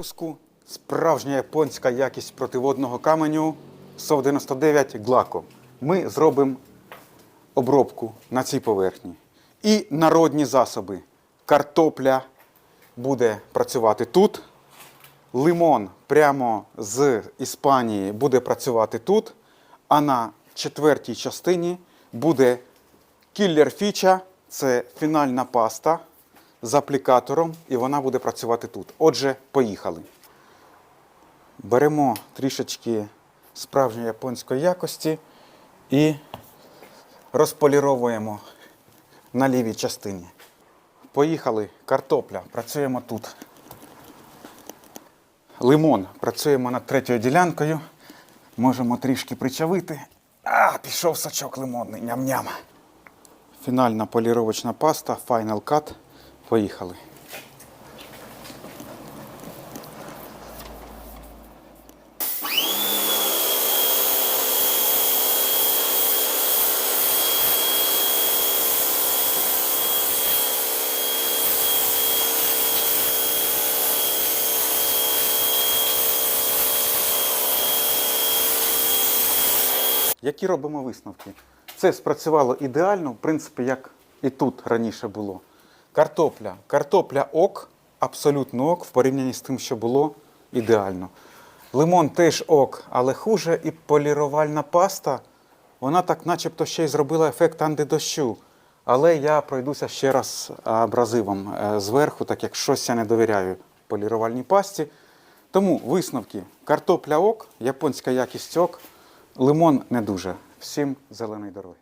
Пуску справжня японська якість противодного каменю СОВ 99 Глако. Ми зробимо обробку на цій поверхні. І народні засоби. Картопля буде працювати тут. Лимон прямо з Іспанії буде працювати тут. А на четвертій частині буде кіллер фіча це фінальна паста з аплікатором, і вона буде працювати тут. Отже, поїхали. Беремо трішечки справжньої японської якості і розполіровуємо на лівій частині. Поїхали. Картопля. Працюємо тут. Лимон. Працюємо над третьою ділянкою. Можемо трішки причавити. А, пішов сачок лимонний. Ням-ням. Фінальна поліровочна паста Final Cut. Поїхали. Які робимо висновки? Це спрацювало ідеально, в принципі, як і тут раніше було. Картопля. Картопля ок, абсолютно ок, в порівнянні з тим, що було ідеально. Лимон теж ок, але хуже, і полірувальна паста, вона так начебто ще й зробила ефект антидощу. Але я пройдуся ще раз абразивом е, зверху, так як щось я не довіряю полірувальній пасті. Тому висновки: картопля ок, японська якість ок, лимон не дуже. Всім зеленої дороги.